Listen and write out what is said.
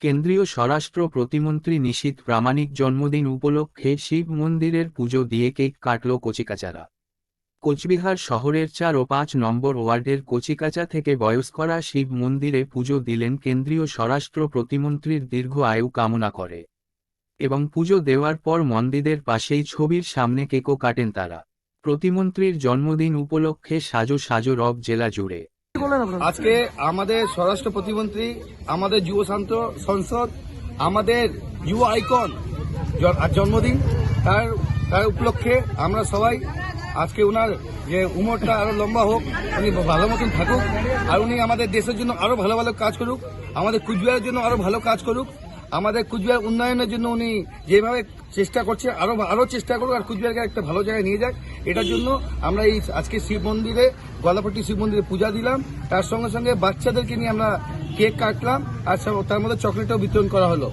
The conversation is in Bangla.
কেন্দ্রীয় স্বরাষ্ট্র প্রতিমন্ত্রী নিশীথ প্রামাণিক জন্মদিন উপলক্ষে শিব মন্দিরের পুজো দিয়ে কেক কাটল কচিকাচারা। কোচবিহার শহরের চার ও পাঁচ নম্বর ওয়ার্ডের কচিকাচা থেকে বয়স্করা শিব মন্দিরে পুজো দিলেন কেন্দ্রীয় স্বরাষ্ট্র প্রতিমন্ত্রীর দীর্ঘ আয়ু কামনা করে। এবং পুজো দেওয়ার পর মন্দিরের পাশেই ছবির সামনে কেকও কাটেন তারা। প্রতিমন্ত্রীর জন্মদিন উপলক্ষে সাজো সাজো রব জেলা জুড়ে। আজকে আমাদের স্বরাষ্ট্র প্রতিমন্ত্রী, আমাদের যুব শান্ত সংসদ, আমাদের যুব আইকন জন্মদিন, তার তার উপলক্ষে আমরা সবাই আজকে ওনার যে উমরটা আরও লম্বা হোক, উনি ভালো মতন থাকুক, আর উনি আমাদের দেশের জন্য আরও ভালো ভালো কাজ করুক, আমাদের কুচবিহারের জন্য আরও ভালো কাজ করুক। আমাদের কুচবিহার উন্নয়নের জন্য উনি যেভাবে চেষ্টা করছে, আরও আরও চেষ্টা করুক আর কুচবিহারকে একটা ভালো জায়গায় নিয়ে যাক। এটার জন্য আমরা এই আজকে শিব মন্দিরে গলাপট্টি শিব মন্দিরে পূজা দিলাম। তার সঙ্গে সঙ্গে বাচ্চাদেরকে নিয়ে আমরা কেক কাটলাম। আর তার মধ্যে চকলেটও বিতরণ করা হলো।